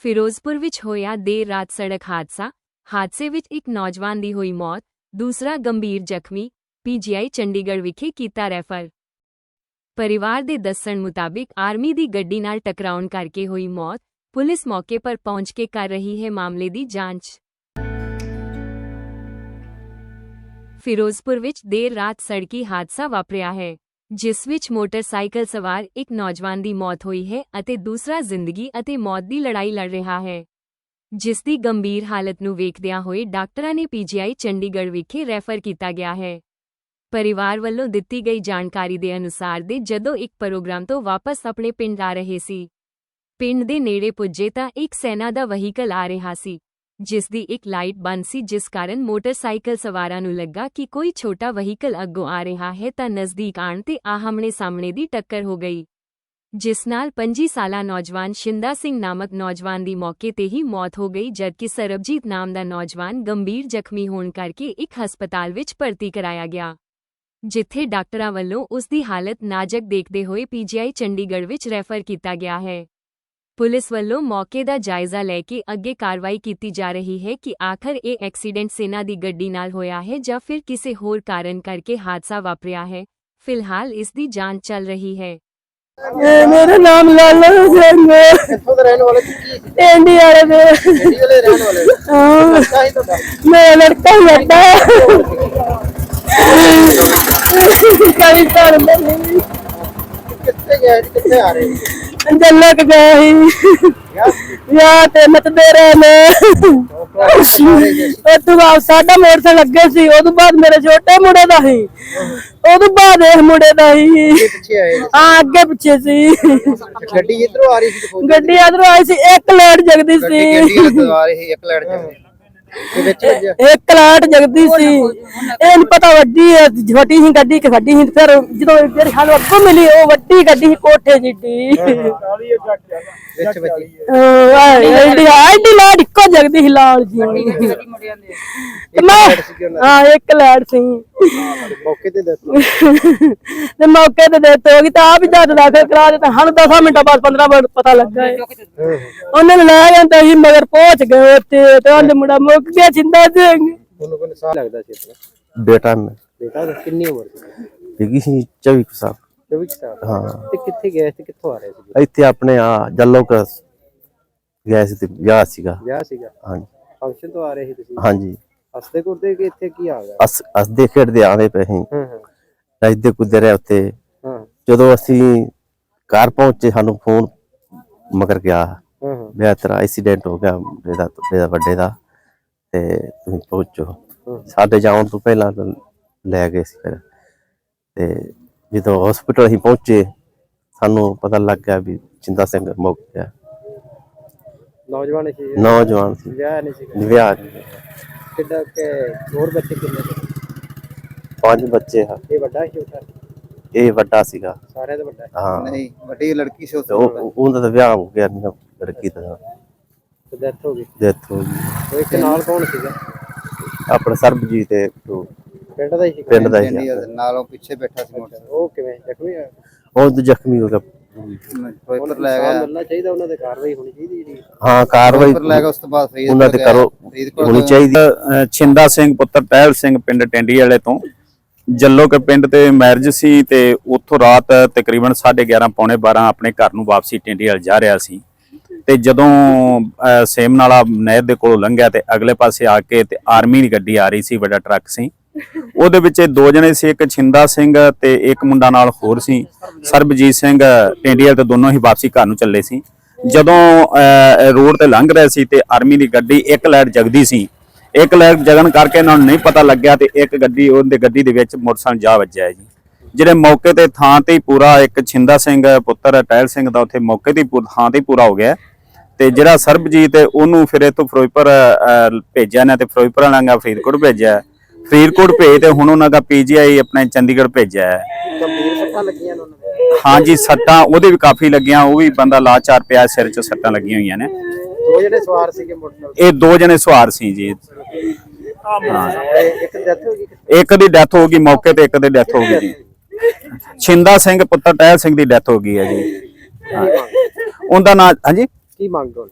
ਫਿਰੋਜ਼ਪੁਰ ਵਿੱਚ ਹੋਇਆ ਦੇਰ ਰਾਤ ਸੜਕ ਹਾਦਸਾ। ਹਾਦਸੇ ਵਿੱਚ ਇੱਕ ਨੌਜਵਾਨ ਦੀ ਹੋਈ ਮੌਤ, ਦੂਸਰਾ ਗੰਭੀਰ ਜ਼ਖਮੀ ਪੀਜੀਆਈ ਚੰਡੀਗੜ੍ਹ ਵਿਖੇ ਕੀਤਾ ਰੈਫਰ। ਪਰਿਵਾਰ ਦੇ ਦੱਸਣ ਮੁਤਾਬਿਕ ਆਰਮੀ ਦੀ ਗੱਡੀ ਨਾਲ ਟਕਰਾਉਣ ਕਰਕੇ ਹੋਈ ਮੌਤ, ਪੁਲਿਸ ਮੌਕੇ ਪਰ ਪਹੁੰਚ ਕੇ ਕਰ ਰਹੀ ਹੈ ਮਾਮਲੇ ਦੀ ਜਾਂਚ। ਫਿਰੋਜ਼ਪੁਰ ਵਿੱਚ ਦੇਰ ਰਾਤ ਸੜਕੀ ਹਾਦਸਾ ਵਾਪਰਿਆ ਹੈ। ਜਿਸ ਵਿੱਚ ਮੋਟਰਸਾਈਕਲ ਸਵਾਰ ਇੱਕ ਨੌਜਵਾਨ ਦੀ ਮੌਤ ਹੋਈ ਹੈ ਅਤੇ ਦੂਸਰਾ ਜ਼ਿੰਦਗੀ ਅਤੇ ਮੌਤ ਦੀ ਲੜਾਈ ਲੜ ਰਿਹਾ ਹੈ। ਜਿਸ ਦੀ ਗੰਭੀਰ ਹਾਲਤ ਨੂੰ ਵੇਖਦਿਆਂ ਹੋਏ ਡਾਕਟਰਾਂ ਨੇ ਪੀਜੀਆਈ ਚੰਡੀਗੜ੍ਹ ਵਿਖੇ ਰੈਫਰ ਕੀਤਾ ਗਿਆ ਹੈ। ਪਰਿਵਾਰ ਵੱਲੋਂ ਦਿੱਤੀ ਗਈ ਜਾਣਕਾਰੀ ਦੇ ਅਨੁਸਾਰ ਦੇ ਜਦੋਂ ਇੱਕ ਪ੍ਰੋਗਰਾਮ ਤੋਂ ਵਾਪਸ ਆਪਣੇ ਪਿੰਡ ਆ ਰਹੇ ਸੀ। ਪਿੰਡ ਦੇ ਨੇੜੇ ਪੁੱਜੇ ਤਾਂ ਇੱਕ ਸੈਨਾ ਦਾ ਵਹੀਕਲ ਆ ਰਿਹਾ ਸੀ। ਜਿਸ ਦੀ ਇੱਕ ਲਾਈਟ ਬੰਦ ਸੀ, ਜਿਸ ਕਾਰਨ ਮੋਟਰਸਾਈਕਲ ਸਵਾਰਾਂ ਨੂੰ ਲੱਗਾ ਕਿ ਕੋਈ ਛੋਟਾ ਵਹੀਕਲ ਅੱਗੋਂ ਆ ਰਿਹਾ ਹੈ ਤਾਂ ਨਜ਼ਦੀਕ ਆਣ ਤੇ ਆਹਮਣੇ ਸਾਹਮਣੇ ਦੀ ਟੱਕਰ ਹੋ ਗਈ, ਜਿਸ ਨਾਲ 25 ਸਾਲਾ ਨੌਜਵਾਨ ਸ਼ਿੰਦਾ ਸਿੰਘ ਨਾਮਕ ਨੌਜਵਾਨ ਦੀ ਮੌਕੇ ਤੇ ਹੀ ਮੌਤ ਹੋ ਗਈ, ਜਦਕਿ ਸਰਬਜੀਤ ਨਾਮ ਦਾ ਨੌਜਵਾਨ ਗੰਭੀਰ ਜ਼ਖਮੀ ਹੋਣ ਕਰਕੇ ਇੱਕ ਹਸਪਤਾਲ ਵਿੱਚ ਭਰਤੀ ਕਰਾਇਆ ਗਿਆ, ਜਿੱਥੇ ਡਾਕਟਰਾਂ ਵੱਲੋਂ ਉਸ ਦੀ ਹਾਲਤ ਨਾਜ਼ੁਕ ਦੇਖਦੇ ਹੋਏ ਪੀਜੀਆਈ ਚੰਡੀਗੜ੍ਹ ਵਿੱਚ ਰੈਫਰ ਕੀਤਾ ਗਿਆ ਹੈ। ਪੁਲਿਸ ਵੱਲੋਂ ਮੌਕੇ ਦਾ ਜਾਇਜ਼ਾ ਲੈ ਕੇ ਅੱਗੇ ਕਾਰਵਾਈ ਕੀਤੀ ਜਾ ਰਹੀ ਹੈ ਕਿ ਆਖਰ ਇਹ ਐਕਸੀਡੈਂਟ ਸੈਨਾ ਦੀ ਗੱਡੀ ਨਾਲ ਹੋਇਆ ਹੈ ਜਾਂ ਫਿਰ ਕਿਸੇ ਹੋਰ ਕਾਰਨ ਕਰਕੇ ਹਾਦਸਾ ਵਾਪਰਿਆ ਹੈ ਫਿਲਹਾਲ ਇਸ ਦੀ ਜਾਂਚ ਚੱਲ ਰਹੀ ਹੈ ਇਹ ਮੇਰਾ ਨਾਮ ਲਾਲਾ ਸਿੰਘ ਹੈ ਕਿੱਥੋਂ ਦੇ ਰਹਿਣ ਵਾਲੇ ਕੀ ਸੀ ਟੈਂਡੀ ਵਾਲੇ ਦੇ ਦਿੱਲੀ ਵਾਲੇ ਰਹਿਣ ਵਾਲੇ ਹਾਂ, ਕਾਹੀ ਤੁਹਾਡਾ ਮੇਰਾ ਲੜਕਾ ਹੀ ਵੱਡਾ ਕਈ ਘਰ ਬਣੀ ਕਿੱਥੇ ਗਏ ਸੀ ਕਿੱਥੇ ਆ ਰਹੇ ਸੀ ਜੱਲਕ ਗਏ ਵਿਆਹ ਤੇ ਨੱਚਦੇ ਰਹੇ ਨੇ ਉਹ ਤੋਂ ਬਾਅਦ ਸਾਡਾ ਮੋਟਰਸਾਈਕਲ ਲੱਗੇ ਸੀ ਉਹ ਤੋਂ ਬਾਅਦ ਮੇਰੇ ਛੋਟੇ ਮੁੰਡੇ ਦਾ ਸੀ। ਉਹ ਤੋਂ ਬਾਅਦ ਇਹ ਮੁੰਡੇ ਦਾ ਸੀ। ਪਿੱਛੇ ਆਏ। ਹਾਂ ਅੱਗੇ ਪਿੱਛੇ ਸੀ। ਗੱਡੀ ਇਧਰੋਂ ਆ ਰਹੀ ਸੀ ਗੱਡੀ ਇਧਰੋਂ ਆਈ ਸੀ ਇੱਕ ਲੈਟ ਜਗਦੀ ਸੀ। ਗੱਡੀ ਇਧਰੋਂ ਆ ਰਹੀ ਸੀ? ਇੱਕ ਲੈਟ ਵੱਜਿਆ ਇੱਕ ਲਾਟ ਜਗਦੀ ਸੀ। ਇਹ ਨੀ ਪਤਾ ਵੱਡੀ ਹੈ ਛੋਟੀ ਸੀ ਗੱਡੀ ਕਿ ਵੱਡੀ ਸੀ ਫਿਰ ਜਦੋਂ ਜਿਹੜੀ ਸਾਨੂੰ ਅੱਗੋਂ ਮਿਲੀ ਉਹ ਵੱਡੀ ਗੱਡੀ ਸੀ ਕੋਠੇ ਜਿੱਡੀ ਵਿੱਚ ਵੱਜੀ। ਐਡੀ ਐਡੀ ਲਾਟ ਇੱਕੋ ਜਗਦੀ ਸੀ ਲਾਲ ਜੀ। ਤੇ ਮੈਂ ਹਾਂ ਇੱਕ ਲਾਟ ਸੀ। ਮੌਕੇ ਤੇ ਦੱਸੋ ਤੇ ਮੌਕੇ ਤੇ ਡੈਥ ਹੋ ਗਈ ਤਾਂ ਆਪ ਹੀ ਜਦ ਦਾਖਲ ਕਰਾ ਦਿੱਤਾ। ਸਾਨੂੰ 10 ਮਿੰਟਾਂ ਬਾਅਦ 15 ਮਿੰਟ ਪਤਾ ਲੱਗਾ। ਹੈ ਉਹਨਾਂ ਨੇ ਲੈ ਜਾਂਦਾ ਸੀ ਮਗਰ ਪਹੁੰਚ ਗਏ ਉੱਥੇ ਤੇ ਉਹਦੇ ਮੁੰਡਾ ਮੁੱਕ ਗਿਆ ਜਿੰਦਾ ਸਿੰਘ ਤੁਹਾਨੂੰ ਕੋਈ ਸਾਹ ਲੱਗਦਾ ਸੀ ਆਪਣਾ ਬੇਟਾ ਮੈਂ। ਬੇਟਾ ਦਾ ਕਿੰਨੀ ਉਮਰ ਸੀ? ਹੈਗੀ ਸੀ 24 ਕੁ ਸਾਲ। 24 ਸਾਲ? ਹਾਂ। ਤੇ ਕਿੱਥੇ ਗਏ ਸੀ? ਕਿੱਥੋਂ ਆ ਰਹੇ ਸੀ? ਇੱਥੇ ਆਪਣੇ ਆ ਜੱਲੋਕ ਗਿਆ ਸੀ ਤੇ ਵਿਆਹ ਸੀਗਾ। ਵਿਆਹ ਸੀਗਾ? ਹਾਂਜੀ। ਫੰਕਸ਼ਨ ਤੋਂ ਆ ਰਹੇ ਸੀ ਤੁਸੀਂ? ਹਾਂਜੀ। ਹੱਸਦੇ ਕੁਰਦੇ ਕਿ ਇੱਥੇ ਕੀ ਆ ਗਿਆ ਅਸ ਅਸਦੇ ਖੇਡਦੇ ਆਂਦੇ ਪਏ ਸੀ। ਹਾਂ ਹਾਂ। ਨੱਚਦੇ ਕੁੱਦਦੇ ਰਹੇ ਉੱਤੇ ਹਾਂ। ਜਦੋਂ ਅਸੀਂ ਘਰ ਪਹੁੰਚੇ ਸਾਨੂੰ ਫੋਨ ਮਗਰ ਗਿਆ। ਹਾਂ ਹਾਂ। ਵਿਆਹ ਤੇਰਾ ਐਕਸੀਡੈਂਟ ਹੋ ਗਿਆ ਇਹਦਾ ਇਹਦਾ ਵੱਡੇ ਦਾ। ਤੇ ਤੁਸੀਂ ਪਹੁੰਚੋ। ਸਾਡੇ ਜਾਣ ਤੋਂ ਪਹਿਲਾਂ ਤਾਂ ਲੈ ਗਏ ਸੀ ਫਿਰ। ਤੇ ਜਦੋਂ ਹਸਪੀਟਲ ਅਸੀਂ ਪਹੁੰਚੇ ਸਾਨੂੰ ਪਤਾ ਲੱਗ ਗਿਆ ਵੀ ਚਿੰਦਾ ਸਿੰਘ ਮੁੱਕ ਗਿਆ ਨੌਜਵਾਨ ਸੀ ਨੌਜਵਾਨ ਸੀ। ਵਿਆਹ ਨਹੀਂ ਸੀਗਾ ਵਿਆਹ ਕਿੱਡਾ ਕਿ ਹੋਰ ਬੱਚੇ ਕਿੰਨੇ ਸੀ? ਪੰਜ ਬੱਚੇ ਆ। ਇਹ ਵੱਡਾ ਸੀ ਛੋਟਾ? ਸੀ? ਇਹ ਵੱਡਾ ਸੀਗਾ। ਸਾਰਿਆਂ ਦਾ ਵੱਡਾ? ਹਾਂ। ਨਹੀਂ ਵੱਡੀ ਲੜਕੀ ਸੀ ਉਸ ਤੇ ਉਹ ਉਹ- ਉਹਦਾ ਤਾਂ ਵਿਆਹ ਹੋ ਗਿਆ ਨਾ ਲੜਕੀ ਦਾ। ਤੇ ਡੈਥ ਹੋ ਗਈ। ਡੈਥ ਹੋ ਗਈ। ਉਹ ਇੱਕ ਨਾਲ ਕੌਣ ਸੀਗਾ? ਆਪਣਾ ਸਰਬਜੀਤ ਤੇ ਉਹ ਪਿੰਡ ਦਾ ਹੀ ਸੀਗਾ। ਪਿੰਡ ਦਾ ਹੀ ਆ। ਨਾਲੋਂ ਪਿੱਛੇ ਬੈਠਾ ਸੀ ਮੋਟਰ ਉਹ ਕਿਵੇਂ? ਜ਼ਖਮੀ ਹੋਇਆ? ਉਹ ਤਾਂ ਜ਼ਖਮੀ ਹੋ ਗਿਆ। ਫਿਰੋਜ਼ਪੁਰ ਲੈ ਗਿਆ ਮਿਲਣਾ ਚਾਹੀਦਾ ਉਹਨਾਂ ਦੇ ਕਾਰਵਾਈ ਹੋਣੀ ਚਾਹੀਦੀ ਜਿਹੜੀ ਹਾਂ ਕਾਰਵਾਈ ਲੈ ਗਿਆ ਉਸ ਤੋਂ ਬਾਅਦ ਫਰੀਦ ਉਹਨਾਂ ਤੇ ਕਰੋ ਹੋਣੀ ਚਾਹੀਦੀ। ਅ, ਛਿੰਦਾ ਸਿੰਘ ਪੁੱਤਰ ਟਹਿਲ ਸਿੰਘ ਪਿੰਡ ਟੈਂਡੀ ਵਾਲੇ ਤੋਂ। ਜੱਲੋ ਕੇ ਪਿੰਡ ਤੇ ਮੈਰਿਜ ਸੀ ਤੇ ਉੱਥੋਂ ਰਾਤ ਤਕਰੀਬਨ 11:30 ਪੌਣੇ 12 ਆਪਣੇ ਘਰ ਨੂੰ ਵਾਪਸੀ ਟੈਂਡੀ ਵਾਲ ਜਾ ਰਿਹਾ ਸੀ। ਤੇ ਜਦੋਂ ਅ, ਸੇਮ ਨਾਲਾ ਨਹਿਰ ਦੇ ਕੋਲੋਂ ਲੰਘਿਆ ਤੇ ਅਗਲੇ ਪਾਸੇ ਆ ਕੇ ਤੇ ਆਰਮੀ ਦੀ ਗੱਡੀ ਆ ਰਹੀ ਸੀ ਵੱਡਾ ਟਰੱਕ ਸੀ। ਉਹਦੇ ਵਿੱਚ ਇਹ ਦੋ ਜਣੇ ਸੀ ਇੱਕ ਛਿੰਦਾ ਸਿੰਘ ਤੇ ਇੱਕ ਮੁੰਡਾ ਨਾਲ ਹੋਰ ਸੀ। ਸਰਬਜੀਤ ਸਿੰਘ ਟੈਂਡੀਅਲ ਤੇ ਦੋਨੋਂ ਹੀ ਵਾਪਸੀ ਘਰ ਨੂੰ ਚੱਲੇ ਸੀ। ਜਦੋਂ ਰੋਡ ਤੇ ਲੰਘ ਰਹੇ ਸੀ ਤੇ ਆਰਮੀ ਦੀ ਗੱਡੀ ਇੱਕ ਲਾਈਟ ਜਗਦੀ ਸੀ। ਇੱਕ ਲਾਈਟ ਜਗਣ ਕਰਕੇ ਇਹਨਾਂ ਨੂੰ ਨਹੀਂ ਪਤਾ ਲੱਗਿਆ ਤੇ ਇੱਕ ਗੱਡੀ ਉਹਦੇ ਗੱਡੀ ਦੇ ਵਿੱਚ ਮੋਟਰਸਾਈਕਲ ਜਾ ਵੱਜਿਆ ਜੀ। ਜਿਹੜੇ ਮੌਕੇ ਤੇ ਥਾਂ ਤੇ ਹੀ ਪੂਰਾ ਇੱਕ ਛਿੰਦਾ ਸਿੰਘ ਪੁੱਤਰ ਟਹਿਲ ਸਿੰਘ ਦਾ ਉੱਥੇ ਮੌਕੇ ਤੇ ਹੀ ਥਾਂ ਤੇ ਹੀ ਪੂਰਾ ਹੋ ਗਿਆ। ਤੇ ਜਿਹੜਾ ਸਰਬਜੀਤ ਹੈ ਉਹਨੂੰ ਫਿਰ ਇੱਥੋਂ ਫਿਰੋਜ਼ਪੁਰ ਭੇਜਿਆ ਨੇ ਤੇ ਫਿਰੋਜ਼ਪੁਰ ਵਾਲਿਆਂ ਨੇ ਫਰੀਦਕੋਟ ਭੇਜਿਆ ਫਰੀਦਕੋਟ ਭੇਜ ਤੇ ਹੁਣ ਉਹਨਾਂ ਦਾ ਪੀਜੀਆਈ ਆਪਣੇ ਚੰਡੀਗੜ੍ਹ ਭੇਜਿਆ ਹੈ। ਗੰਭੀਰ ਸੱਟਾਂ ਲੱਗੀਆਂ ਨੇ ਉਹਨਾਂ ਦੇ। ਹਾਂਜੀ ਸੱਟਾਂ ਉਹਦੇ ਵੀ ਕਾਫੀ ਲੱਗੀਆਂ ਉਹ ਵੀ ਬੰਦਾ ਲਾਚਾਰ ਪਿਆ ਸਿਰ 'ਚ ਸੱਟਾਂ ਲੱਗੀਆਂ ਹੋਈਆਂ ਨੇ। ਦੋ ਜਿਹੜੇ ਸਵਾਰ ਸੀਗੇ ਮੋਟਰਸਾਈਕਲ ਇਹ ਦੋ ਜਣੇ ਸਵਾਰ ਸੀ ਜੀ। ਇੱਕ ਦੀ ਡੈਥ ਹੋ ਗਈ ਮੌਕੇ ਤੇ ਇੱਕ ਦੀ ਡੈਥ ਹੋ ਗਈ ਜੀ। ਛਿੰਦਾ ਸਿੰਘ ਪੁੱਤਰ ਟਹਿਲ ਸਿੰਘ ਦੀ ਡੈਥ ਹੋ ਗਈ ਹੈ ਜੀ। ਉਹਦਾ ਨਾਂ ਹਾਂਜੀ? ਕੀ ਮੰਗ ਹੋ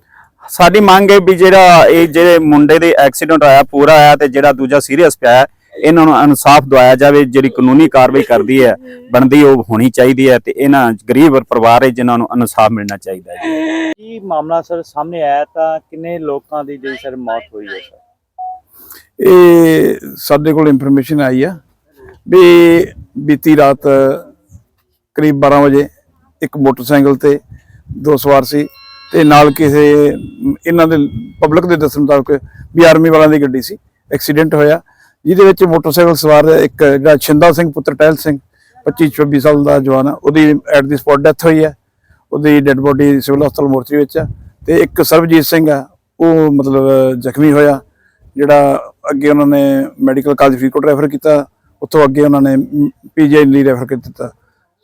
ਸਾਡੀ ਮੰਗ ਹੈ ਵੀ ਜਿਹੜਾ ਇਹ ਜਿਹੜੇ ਮੁੰਡੇ ਦੇ ਐਕਸੀਡੈਂਟ ਹੋਇਆ ਪੂਰਾ ਆਇਆ ਤੇ ਜਿਹੜਾ ਦੂਜਾ ਸੀਰੀਅਸ ਪਿਆ ਹੈ, ਇਹਨਾਂ ਨੂੰ ਇਨਸਾਫ ਦਵਾਇਆ ਜਾਵੇ ਜਿਹੜੀ ਕਾਨੂੰਨੀ ਕਾਰਵਾਈ ਕਰਦੀ ਹੈ ਬਣਦੀ ਉਹ ਹੋਣੀ ਚਾਹੀਦੀ ਹੈ ਤੇ ਇਹਨਾਂ ਗਰੀਬ ਪਰਿਵਾਰ ਹੈ ਜਿਨ੍ਹਾਂ ਨੂੰ ਇਨਸਾਫ ਮਿਲਣਾ ਚਾਹੀਦਾ ਹੈ। ਜੀ। ਕੀ ਮਾਮਲਾ ਸਰ ਸਾਹਮਣੇ ਆਇਆ ਤਾਂ ਕਿੰਨੇ ਲੋਕਾਂ ਦੀ ਜਿਹੜੀ ਸਰ ਮੌਤ ਹੋਈ ਹੈ ਸਰ? ਇਹ ਸਾਡੇ ਕੋਲ ਇਨਫੋਰਮੇਸ਼ਨ ਆਈ ਆ ਵੀ ਬੀਤੀ ਰਾਤ ਕਰੀਬ 12 ਵਜੇ ਇੱਕ ਮੋਟਰਸਾਈਕਲ ਤੇ ਦੋ ਸਵਾਰ ਸੀ। ਤੇ ਨਾਲ ਕਿਸੇ, ਇਹਨਾਂ ਦੇ ਪਬਲਿਕ ਦੇ ਦੱਸਣ ਮੁਤਾਬਕ ਵੀ ਆਰਮੀ ਵਾਲਿਆਂ ਦੀ ਗੱਡੀ ਸੀ ਐਕਸੀਡੈਂਟ ਹੋਇਆ, ਜਿਹਦੇ ਵਿੱਚ ਮੋਟਰਸਾਈਕਲ ਸਵਾਰ ਇੱਕ ਜਿਹੜਾ ਛਿੰਦਾ ਸਿੰਘ ਪੁੱਤਰ ਟਹਿਲ ਸਿੰਘ 25 26 ਸਾਲ ਦਾ ਜਵਾਨ ਆ, ਉਹਦੀ ਐਟ ਦੀ ਸਪੌਟ ਡੈਥ ਹੋਈ ਹੈ ਉਹਦੀ ਡੈੱਡ ਬੋਡੀ ਸਿਵਲ ਹਸਪਤਾਲ ਮੋਰਚਰੀ ਵਿੱਚ ਆ, ਤੇ ਇੱਕ ਸਰਬਜੀਤ ਸਿੰਘ ਆ, ਉਹ ਮਤਲਬ ਜ਼ਖਮੀ ਹੋਇਆ, ਜਿਹੜਾ ਅੱਗੇ ਉਹਨਾਂ ਨੇ ਮੈਡੀਕਲ ਕਾਲਜ ਫਰੀਦਕੋਟ ਰੈਫਰ ਕੀਤਾ, ਉੱਥੋਂ ਅੱਗੇ ਉਹਨਾਂ ਨੇ ਪੀਜੀਆਈ ਲਈ ਰੈਫਰ ਕਰ ਦਿੱਤਾ।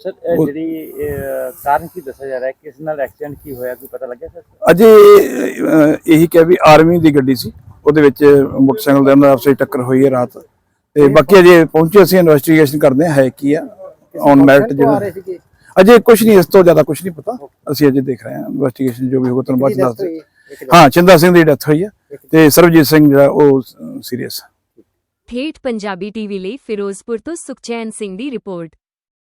ਸਰ ਇਹ ਉਹ- ਜਿਹੜੀ ਇਹ, ਕਾਰਨ ਕੀ ਦੱਸਿਆ ਜਾ ਰਿਹਾ ਹੈ? ਕਿਸ ਨਾਲ ਐਕਸੀਡੈਂਟ ਕੀ ਹੋਇਆ? ਕੋਈ ਪਤਾ ਲੱਗਿਆ ਸਰ? ਅਜੇ ਅਹ, ਇਹੀ ਕਿਹਾ ਵੀ ਆਰਮੀ ਦੀ ਗੱਡੀ ਸੀ। ਉਹਦੇ ਵਿੱਚ ਮੋਟਰਸਾਈਕਲ ਦੇ ਅੰਦਰ ਆਪਸ ਵਿੱਚ ਟੱਕਰ ਹੋਈ ਹੈ ਰਾਤ। ਤੇ ਬਾਕੀ ਅਜੇ ਪਹੁੰਚੇ ਅਸੀਂ ਇਨਵੈਸਟੀਗੇਸ਼ਨ ਕਰਦੇ ਹਾਂ ਹੈ ਕੀ ਆ ਔਨ ਮੈਰਿਟ ਜਿਹੜਾ। ਅਜੇ ਕੁਝ ਨਹੀਂ ਇਸ ਤੋਂ ਜ਼ਿਆਦਾ ਕੁਝ ਨਹੀਂ ਪਤਾ। ਅਸੀਂ ਅਜੇ ਦੇਖ ਰਹੇ ਹਾਂ ਇਨਵੈਸਟੀਗੇਸ਼ਨ ਜੋ ਵੀ ਹੋਊਗਾ ਤੁਹਾਨੂੰ ਬਾਅਦ ਚ ਦੱਸ ਦੇ ਹਾਂ ਚਿੰਦਾ ਸਿੰਘ ਦੀ ਡੈਥ ਹੋਈ ਹੈ। ਤੇ ਸਰਬਜੀਤ ਸਿੰਘ ਜਿਹੜਾ ਉਹ ਸੀਰੀਅਸ ਠੇਠ ਪੰਜਾਬੀ ਟੀਵੀ ਲਈ ਫਿਰੋਜ਼ਪੁਰ ਤੋਂ ਸੁਖਚੈਨ ਸਿੰਘ ਦੀ ਰਿਪੋਰਟ।